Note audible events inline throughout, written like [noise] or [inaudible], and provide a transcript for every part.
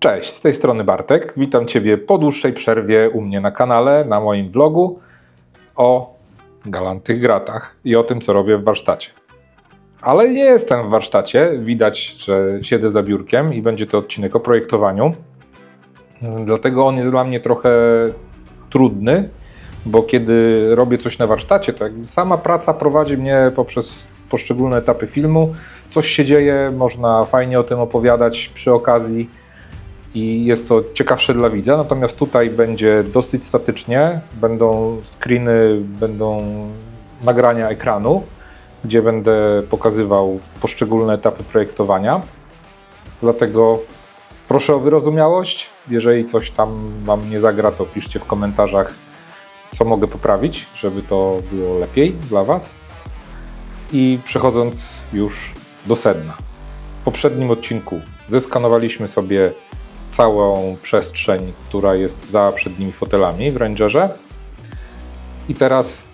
Cześć, z tej strony Bartek. Witam Ciebie po dłuższej przerwie u mnie na kanale, na moim vlogu o galantych gratach i o tym, co robię w warsztacie. Ale nie jestem w warsztacie, widać, że siedzę za biurkiem i będzie to odcinek o projektowaniu. Dlatego on jest dla mnie trochę trudny, bo kiedy robię coś na warsztacie, to sama praca prowadzi mnie poprzez poszczególne etapy filmu. Coś się dzieje, można fajnie o tym opowiadać przy okazji i jest to ciekawsze dla widza. Natomiast tutaj będzie dosyć statycznie, będą screeny, będą nagrania ekranu, gdzie będę pokazywał poszczególne etapy projektowania. Dlatego proszę o wyrozumiałość. Jeżeli coś tam Wam nie zagra, to piszcie w komentarzach, co mogę poprawić, żeby to było lepiej dla Was. I przechodząc już do sedna. W poprzednim odcinku zeskanowaliśmy sobie całą przestrzeń, która jest za przednimi fotelami w Rangerze. I teraz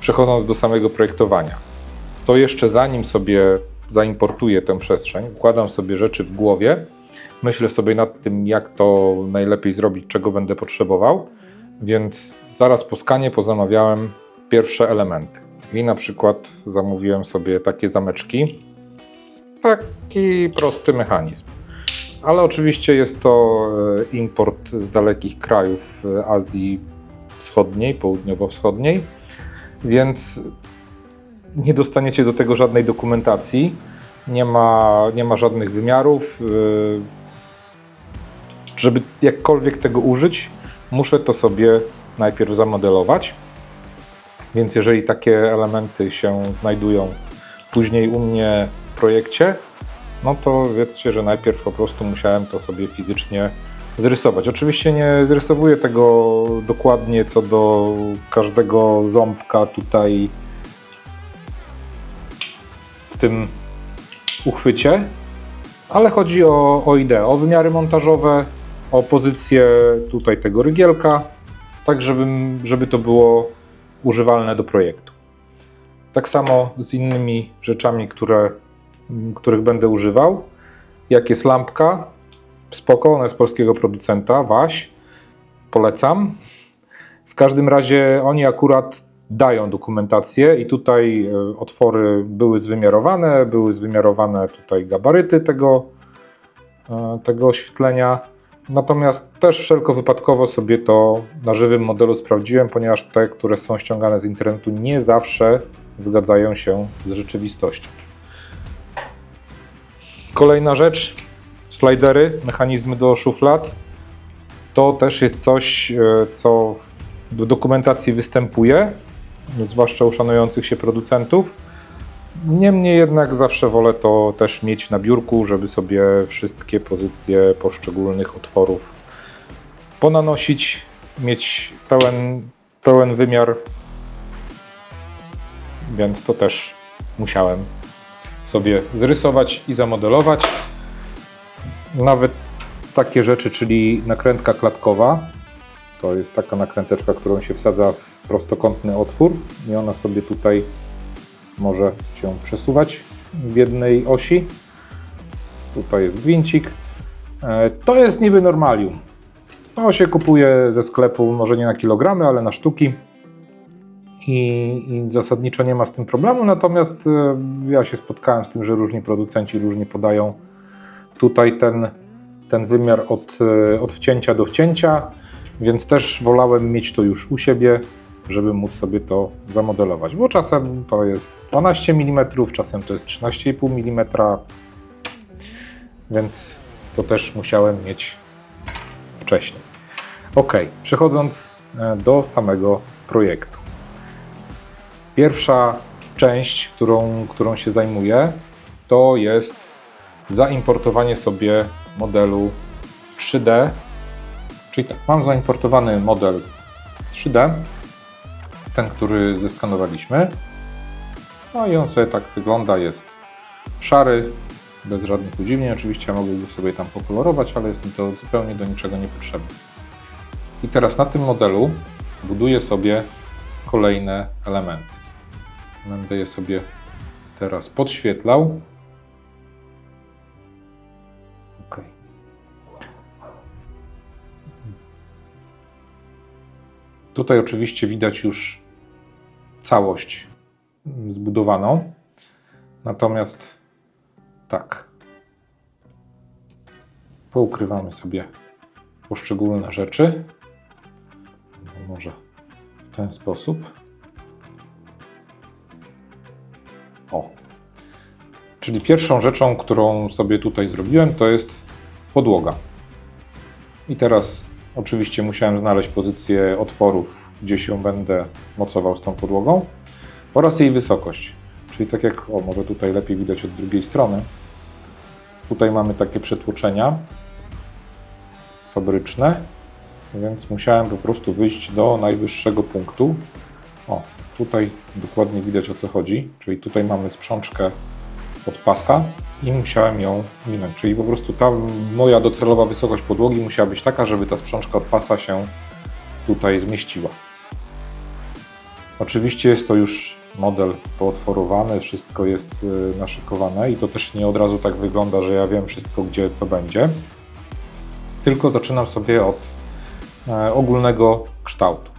przechodząc do samego projektowania. To jeszcze zanim sobie zaimportuję tę przestrzeń, układam sobie rzeczy w głowie, myślę sobie nad tym, jak to najlepiej zrobić, czego będę potrzebował, więc zaraz po skanie pozamawiałem pierwsze elementy. I na przykład zamówiłem sobie takie zameczki. Taki prosty mechanizm. Ale oczywiście jest to e, import z dalekich krajów e, Azji Wschodniej, Południowo-Wschodniej, więc nie dostaniecie do tego żadnej dokumentacji, nie ma, nie ma żadnych wymiarów. e, Żeby jakkolwiek tego użyć, muszę to sobie najpierw zamodelować. Więc jeżeli takie elementy się znajdują później u mnie w projekcie, no to wiedzcie, że najpierw po prostu musiałem to sobie fizycznie zrysować. Oczywiście nie zrysowuję tego dokładnie co do każdego ząbka tutaj w tym uchwycie, ale chodzi o, o ideę, o wymiary montażowe, o pozycję tutaj tego rygielka, tak żeby, żeby to było używalne do projektu. Tak samo z innymi rzeczami, które których będę używał. Jak jest lampka, spoko, ona jest polskiego producenta, Waś, polecam. W każdym razie oni akurat dają dokumentację i tutaj e, otwory były zwymiarowane, były zwymiarowane tutaj gabaryty tego, e, tego oświetlenia. Natomiast też wszelko wypadkowo sobie to na żywym modelu sprawdziłem, ponieważ te, które są ściągane z internetu, nie zawsze zgadzają się z rzeczywistością. Kolejna rzecz, slidery, mechanizmy do szuflad. To też jest coś, e, co w dokumentacji występuje, zwłaszcza u szanujących się producentów. Niemniej jednak zawsze wolę to też mieć na biurku, żeby sobie wszystkie pozycje poszczególnych otworów ponanosić, mieć pełen, pełen wymiar, więc to też musiałem sobie zrysować i zamodelować. Nawet takie rzeczy, czyli nakrętka klatkowa. To jest taka nakręteczka, którą się wsadza w prostokątny otwór i ona sobie tutaj może się przesuwać w jednej osi. Tutaj jest gwincik. E, To jest niby normalium. To się kupuje ze sklepu, może nie na kilogramy, ale na sztuki i, i zasadniczo nie ma z tym problemu. Natomiast e, ja się spotkałem z tym, że różni producenci różnie podają tutaj ten, ten wymiar od, e, od wcięcia do wcięcia, więc też wolałem mieć to już u siebie, żeby móc sobie to zamodelować, bo czasem to jest 12 mm, czasem to jest 13,5 mm, więc to też musiałem mieć wcześniej. Ok, przechodząc e, do samego projektu. Pierwsza część, którą, którą się zajmuję, to jest zaimportowanie sobie modelu 3D. Czyli tak, mam zaimportowany model 3D, ten, który zeskanowaliśmy. No i on sobie tak wygląda, jest szary, bez żadnych udziwnień. Oczywiście mogę go sobie tam pokolorować, ale jest mi to zupełnie do niczego niepotrzebne. I teraz na tym modelu buduję sobie kolejne elementy. Będę je sobie teraz podświetlał. Tutaj oczywiście widać już całość zbudowaną. Natomiast tak. Poukrywamy sobie poszczególne rzeczy. Może w ten sposób. O. Czyli pierwszą rzeczą, którą sobie tutaj zrobiłem, to jest podłoga. I teraz oczywiście musiałem znaleźć pozycję otworów, gdzie się będę mocował z tą podłogą oraz jej wysokość. Czyli tak jak, o może tutaj lepiej widać od drugiej strony. Tutaj mamy takie przetłoczenia fabryczne, więc musiałem po prostu wyjść do najwyższego punktu. O, tutaj dokładnie widać o co chodzi, czyli tutaj mamy sprzączkę od pasa i musiałem ją minąć. Czyli po prostu ta moja docelowa wysokość podłogi musiała być taka, żeby ta sprzączka od pasa się tutaj zmieściła. Oczywiście jest to już model pootworowany, wszystko jest y, naszykowane i to też nie od razu tak wygląda, że ja wiem wszystko gdzie co będzie. Tylko zaczynam sobie od e, ogólnego kształtu.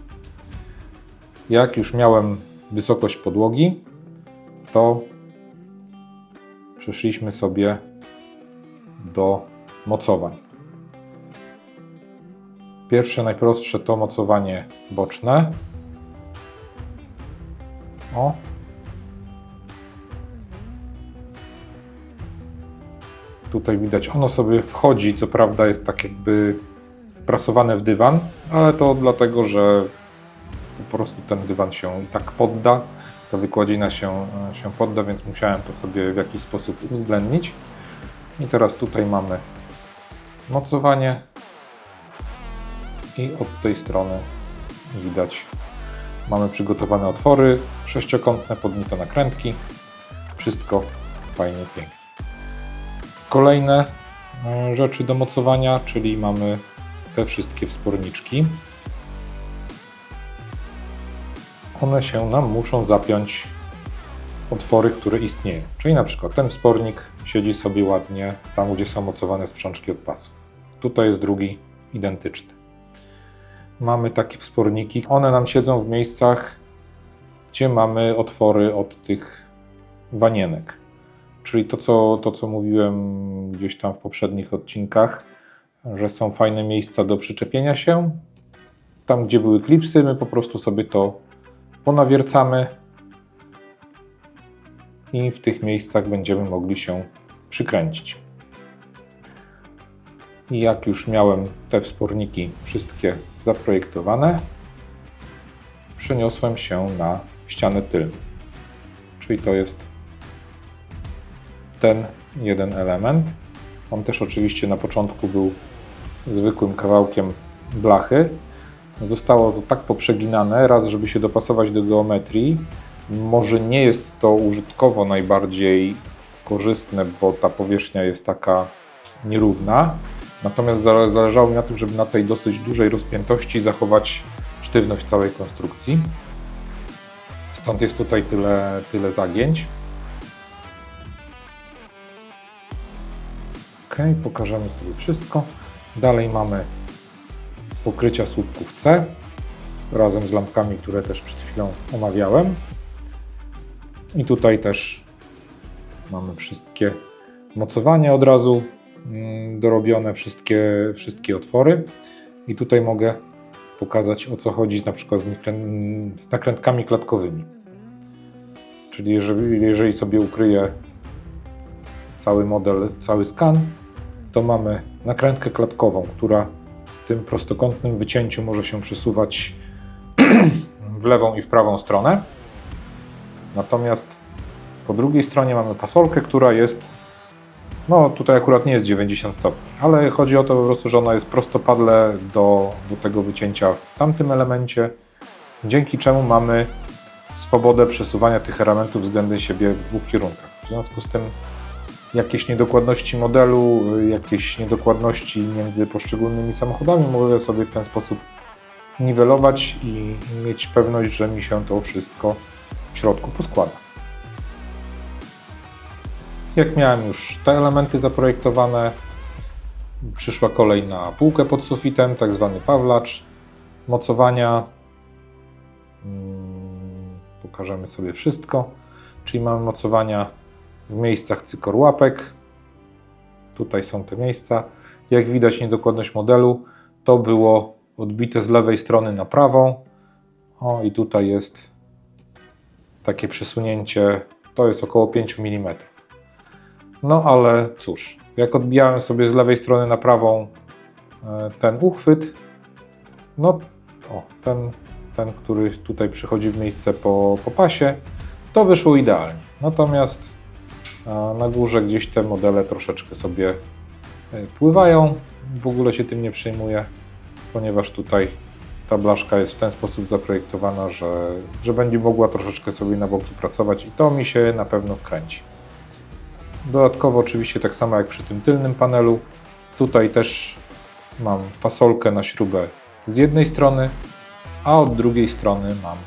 Jak już miałem wysokość podłogi, to przeszliśmy sobie do mocowań. Pierwsze, najprostsze to mocowanie boczne. O. Tutaj widać, ono sobie wchodzi, co prawda jest tak jakby wprasowane w dywan, ale to dlatego, że po prostu ten dywan się tak podda, ta wykładzina się, się podda, więc musiałem to sobie w jakiś sposób uwzględnić. I teraz tutaj mamy mocowanie i od tej strony widać mamy przygotowane otwory sześciokątne, podnite nakrętki. Wszystko fajnie, pięknie. Kolejne e, rzeczy do mocowania, czyli mamy te wszystkie wsporniczki. One się nam muszą zapiąć otwory, które istnieją. Czyli na przykład ten wspornik siedzi sobie ładnie tam, gdzie są mocowane sprzączki od pasów. Tutaj jest drugi identyczny. Mamy takie wsporniki. One nam siedzą w miejscach, gdzie mamy otwory od tych wanienek. Czyli to co, to, co mówiłem gdzieś tam w poprzednich odcinkach, że są fajne miejsca do przyczepienia się. Tam, gdzie były klipsy, my po prostu sobie to ponawiercamy i w tych miejscach będziemy mogli się przykręcić. I jak już miałem te wsporniki wszystkie zaprojektowane, przeniosłem się na ścianę tylną. Czyli to jest ten jeden element. On też oczywiście na początku był zwykłym kawałkiem blachy. Zostało to tak poprzeginane, raz, żeby się dopasować do geometrii. Może nie jest to użytkowo najbardziej korzystne, bo ta powierzchnia jest taka nierówna. Natomiast zależało mi na tym, żeby na tej dosyć dużej rozpiętości zachować sztywność całej konstrukcji. Stąd jest tutaj tyle, tyle zagięć. Ok, pokażemy sobie wszystko. Dalej mamy pokrycia słupków C razem z lampkami, które też przed chwilą omawiałem. I tutaj też mamy wszystkie mocowania od razu mm, dorobione, wszystkie, wszystkie otwory. I tutaj mogę pokazać o co chodzi na przykład z, z nakrętkami klatkowymi. Czyli jeżeli, jeżeli sobie ukryję cały model, cały skan, to mamy nakrętkę klatkową, która w tym prostokątnym wycięciu może się przesuwać [clears throat] w lewą i w prawą stronę. Natomiast po drugiej stronie mamy fasolkę, która jest, no tutaj akurat nie jest 90 stopni, ale chodzi o to po prostu, że ona jest prostopadle do, do tego wycięcia w tamtym elemencie, dzięki czemu mamy swobodę przesuwania tych elementów względem siebie w dwóch kierunkach. W związku z tym jakieś niedokładności modelu, jakieś niedokładności między poszczególnymi samochodami mogę sobie w ten sposób niwelować i mieć pewność, że mi się to wszystko w środku poskłada. Jak miałem już te elementy zaprojektowane, przyszła kolej na półkę pod sufitem, tak zwany pawlacz, mocowania Pokażemy sobie wszystko. Czyli mamy mocowania w miejscach cykorłapek. Tutaj są te miejsca. Jak widać niedokładność modelu, to było odbite z lewej strony na prawą. O i tutaj jest takie przesunięcie, to jest około 5 mm. No ale cóż, jak odbijałem sobie z lewej strony na prawą e, ten uchwyt, no o, ten, ten, który tutaj przychodzi w miejsce po, po pasie, to wyszło idealnie. Natomiast a na górze gdzieś te modele troszeczkę sobie e, pływają. W ogóle się tym nie przejmuję, ponieważ tutaj ta blaszka jest w ten sposób zaprojektowana, że, że będzie mogła troszeczkę sobie na boki pracować i to mi się na pewno wkręci. Dodatkowo oczywiście tak samo jak przy tym tylnym panelu, tutaj też mam fasolkę na śrubę z jednej strony, a od drugiej strony mam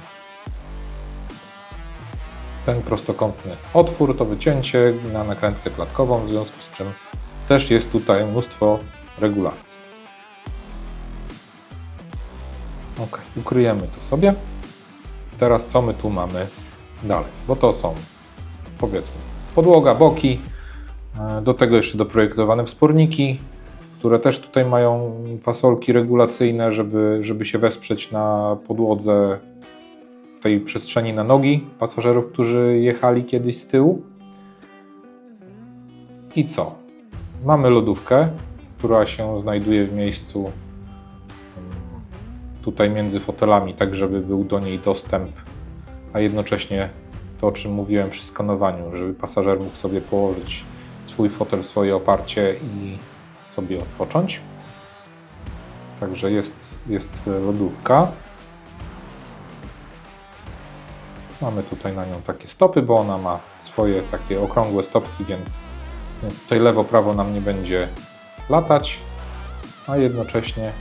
ten prostokątny otwór, to wycięcie na nakrętkę klatkową, w związku z czym też jest tutaj mnóstwo regulacji. Ok, ukryjemy to sobie. Teraz co my tu mamy dalej? Bo to są powiedzmy podłoga, boki, e, do tego jeszcze doprojektowane wsporniki, które też tutaj mają fasolki regulacyjne, żeby, żeby się wesprzeć na podłodze tej przestrzeni na nogi pasażerów, którzy jechali kiedyś z tyłu. I co? Mamy lodówkę, która się znajduje w miejscu mm, tutaj między fotelami, tak żeby był do niej dostęp, a jednocześnie to, o czym mówiłem przy skanowaniu, żeby pasażer mógł sobie położyć swój fotel, swoje oparcie i sobie odpocząć. Także jest, jest lodówka. Mamy tutaj na nią takie stopy, bo ona ma swoje takie okrągłe stopki, więc, więc tutaj lewo-prawo nam nie będzie latać, a jednocześnie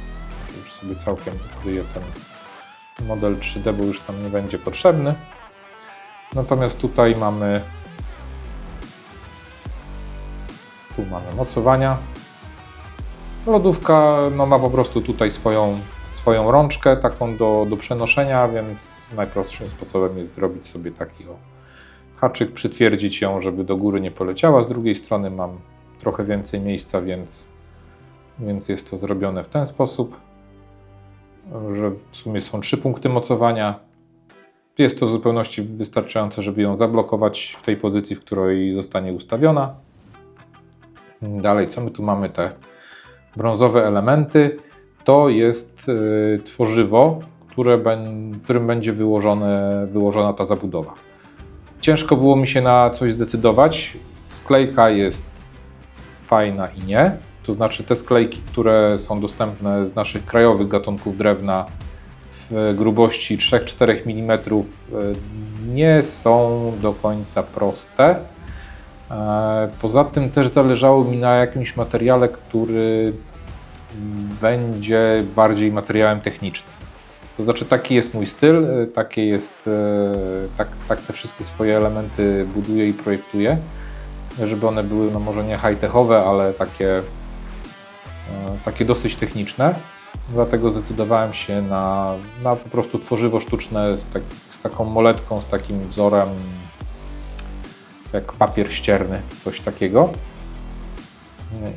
już sobie całkiem ukryję ten model 3D, bo już tam nie będzie potrzebny. Natomiast tutaj mamy tu mamy mocowania. Lodówka no, ma po prostu tutaj swoją, swoją rączkę taką do, do przenoszenia, więc najprostszym sposobem jest zrobić sobie taki o haczyk, przytwierdzić ją, żeby do góry nie poleciała. Z drugiej strony mam trochę więcej miejsca, więc, więc jest to zrobione w ten sposób, że w sumie są trzy punkty mocowania. Jest to w zupełności wystarczające, żeby ją zablokować w tej pozycji, w której zostanie ustawiona. Dalej, co my tu mamy? Te brązowe elementy. To jest y, tworzywo, które którym będzie wyłożone, wyłożona ta zabudowa. Ciężko było mi się na coś zdecydować. Sklejka jest fajna i nie. To znaczy te sklejki, które są dostępne z naszych krajowych gatunków drewna w grubości 3-4 mm nie są do końca proste. E, poza tym też zależało mi na jakimś materiale, który będzie bardziej materiałem technicznym. To znaczy taki jest mój styl, y, takie jest, y, tak, tak te wszystkie swoje elementy buduję i projektuję, żeby one były no może nie high-techowe, ale takie, y, takie dosyć techniczne. Dlatego zdecydowałem się na, na po prostu tworzywo sztuczne z, tak, z taką moletką, z takim wzorem jak papier ścierny, coś takiego.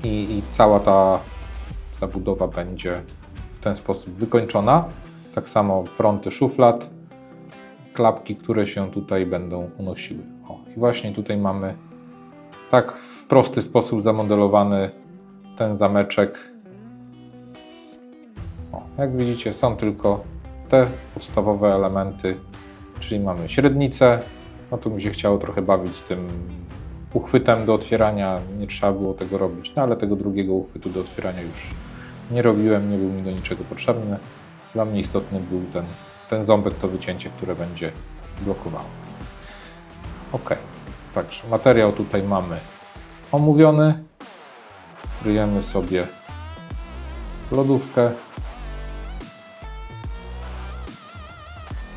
I, I cała ta zabudowa będzie w ten sposób wykończona. Tak samo fronty szuflad, klapki, które się tutaj będą unosiły. O, i właśnie tutaj mamy tak w prosty sposób zamodelowany ten zameczek. O, jak widzicie, są tylko te podstawowe elementy, czyli mamy średnicę. No tu mi się chciało trochę bawić z tym uchwytem do otwierania, nie trzeba było tego robić, no ale tego drugiego uchwytu do otwierania już nie robiłem, nie był mi do niczego potrzebny. Dla mnie istotny był ten, ten ząbek, to wycięcie, które będzie blokowało. Ok, także materiał tutaj mamy omówiony. Kryjemy sobie lodówkę.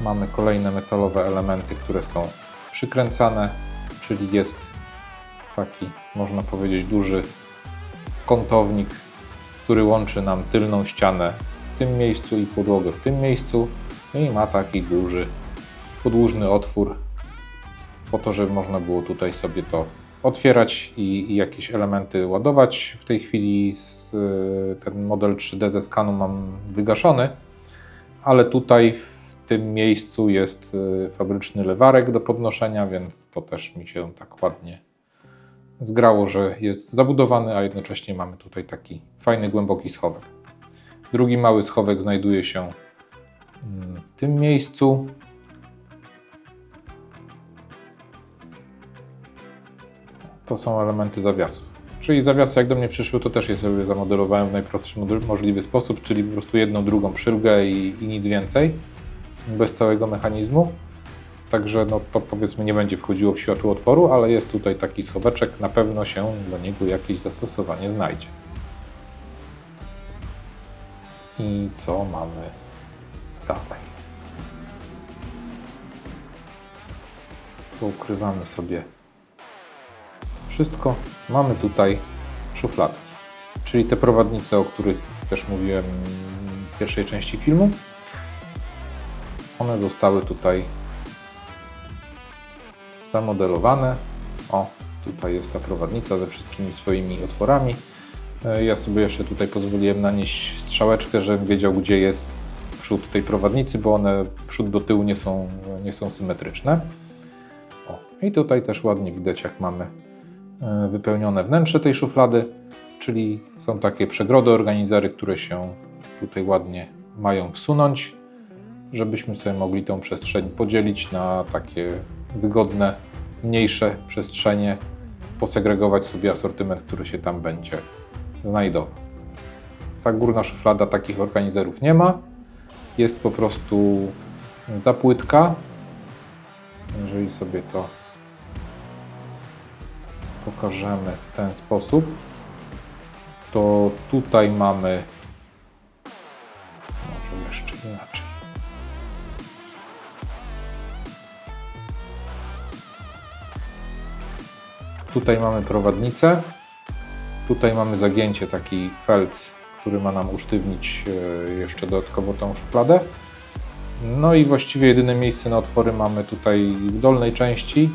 Mamy kolejne metalowe elementy, które są przykręcane, czyli jest taki, można powiedzieć, duży kątownik, który łączy nam tylną ścianę tym miejscu i podłogę w tym miejscu. No i ma taki duży podłużny otwór po to, żeby można było tutaj sobie to otwierać i, i jakieś elementy ładować. W tej chwili z, ten model 3D ze skanu mam wygaszony, ale tutaj w tym miejscu jest y, fabryczny lewarek do podnoszenia, więc to też mi się tak ładnie zgrało, że jest zabudowany, a jednocześnie mamy tutaj taki fajny, głęboki schowek. Drugi mały schowek znajduje się mm, w tym miejscu. To są elementy zawiasów. Czyli zawiasy jak do mnie przyszły, to też je sobie zamodelowałem w najprostszy możliwy sposób, czyli po prostu jedną, drugą przyrgę i, i nic więcej, bez całego mechanizmu. Także no, to powiedzmy nie będzie wchodziło w światło otworu, ale jest tutaj taki schoweczek, na pewno się do niego jakieś zastosowanie znajdzie. I co mamy dalej? Tu ukrywamy sobie wszystko. Mamy tutaj szufladki, czyli te prowadnice, o których też mówiłem w pierwszej części filmu. One zostały tutaj zamodelowane. O, tutaj jest ta prowadnica ze wszystkimi swoimi otworami. E, Ja sobie jeszcze tutaj pozwoliłem nanieść strzałeczkę, żebym wiedział, gdzie jest przód tej prowadnicy, bo one przód do tyłu nie są, nie są symetryczne. O, i tutaj też ładnie widać, jak mamy e, wypełnione wnętrze tej szuflady, czyli są takie przegrody organizery, które się tutaj ładnie mają wsunąć, żebyśmy sobie mogli tą przestrzeń podzielić na takie wygodne, mniejsze przestrzenie, posegregować sobie asortyment, który się tam będzie znajdował. Ta górna szuflada takich organizerów nie ma. Jest po prostu zapłytka. Jeżeli sobie to pokażemy w ten sposób, to tutaj mamy może jeszcze inaczej. Tutaj mamy prowadnicę, tutaj mamy zagięcie, taki felc, który ma nam usztywnić e, jeszcze dodatkowo tą szufladę. No i właściwie jedyne miejsce na otwory mamy tutaj w dolnej części,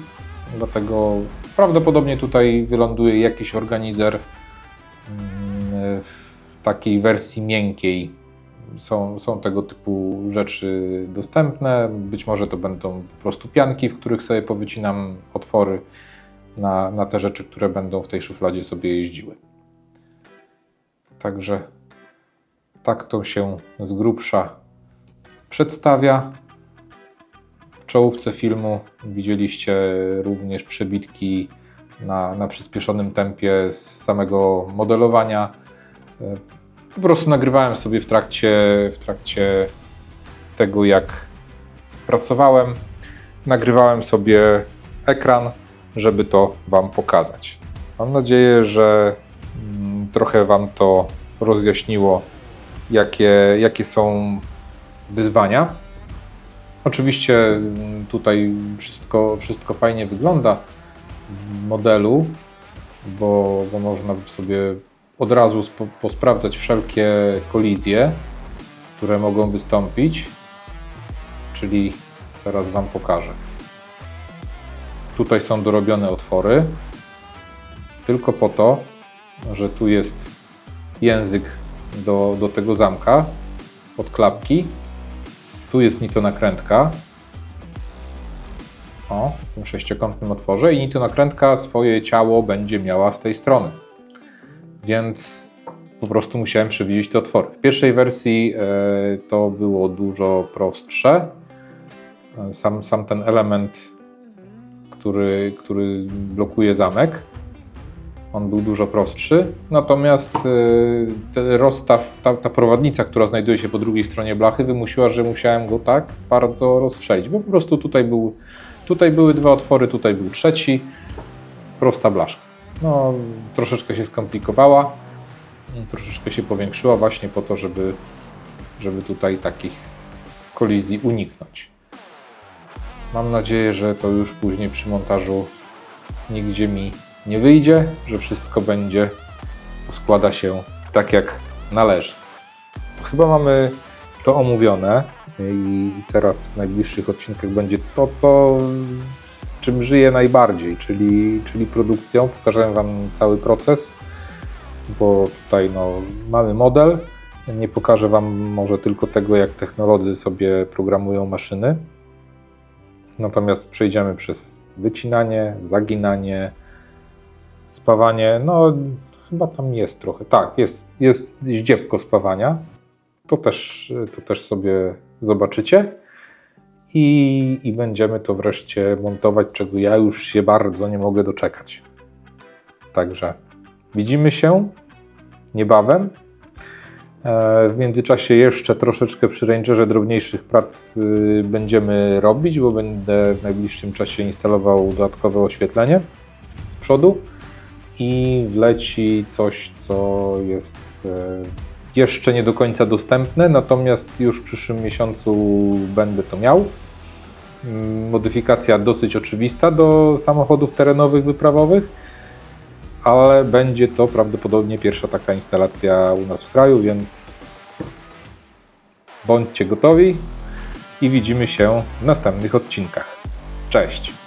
dlatego prawdopodobnie tutaj wyląduje jakiś organizer mm, w takiej wersji miękkiej. Są, są tego typu rzeczy dostępne. Być może to będą po prostu pianki, w których sobie powycinam otwory na, na te rzeczy, które będą w tej szufladzie sobie jeździły. Także tak to się z grubsza przedstawia. W czołówce filmu widzieliście również przebitki na, na przyspieszonym tempie z samego modelowania. Po prostu nagrywałem sobie w trakcie, w trakcie tego, jak pracowałem. Nagrywałem sobie ekran, żeby to Wam pokazać. Mam nadzieję, że trochę Wam to rozjaśniło, jakie, jakie są wyzwania. Oczywiście mm, tutaj wszystko, wszystko fajnie wygląda w modelu, bo, bo można sobie od razu spo, posprawdzać wszelkie kolizje, które mogą wystąpić. Czyli teraz Wam pokażę. Tutaj są dorobione otwory, tylko po to, że tu jest język do, do tego zamka od klapki. Tu jest nitonakrętka. O, w tym sześciokątnym otworze i nitonakrętka swoje ciało będzie miała z tej strony. Więc po prostu musiałem przewidzieć te otwory. W pierwszej wersji e, to było dużo prostsze. Sam, sam ten element, który, który blokuje zamek, on był dużo prostszy. Natomiast ten rozstaw, ta, ta prowadnica, która znajduje się po drugiej stronie blachy, wymusiła, że musiałem go tak bardzo rozstrzelić, bo po prostu tutaj, był, tutaj były dwa otwory, tutaj był trzeci. Prosta blaszka. No, troszeczkę się skomplikowała, troszeczkę się powiększyła właśnie po to, żeby, żeby tutaj takich kolizji uniknąć. Mam nadzieję, że to już później przy montażu nigdzie mi nie wyjdzie, że wszystko będzie, składa się tak jak należy. Chyba mamy to omówione. I teraz w najbliższych odcinkach będzie to, co z czym żyję najbardziej, czyli, czyli produkcją. Pokażę Wam cały proces, bo tutaj no, mamy model. Nie pokażę Wam może tylko tego, jak technolodzy sobie programują maszyny. Natomiast przejdziemy przez wycinanie, zaginanie, spawanie. No, chyba tam jest trochę. Tak, jest, jest ździebko spawania. To też, to też sobie zobaczycie. I, I będziemy to wreszcie montować, czego ja już się bardzo nie mogę doczekać. Także widzimy się niebawem. E, W międzyczasie jeszcze troszeczkę przy Rangerze drobniejszych prac y, będziemy robić, bo będę w najbliższym czasie instalował dodatkowe oświetlenie z przodu i wleci coś, co jest e, jeszcze nie do końca dostępne, natomiast już w przyszłym miesiącu będę to miał. Mm, Modyfikacja dosyć oczywista do samochodów terenowych, wyprawowych, ale będzie to prawdopodobnie pierwsza taka instalacja u nas w kraju, więc bądźcie gotowi i widzimy się w następnych odcinkach. Cześć!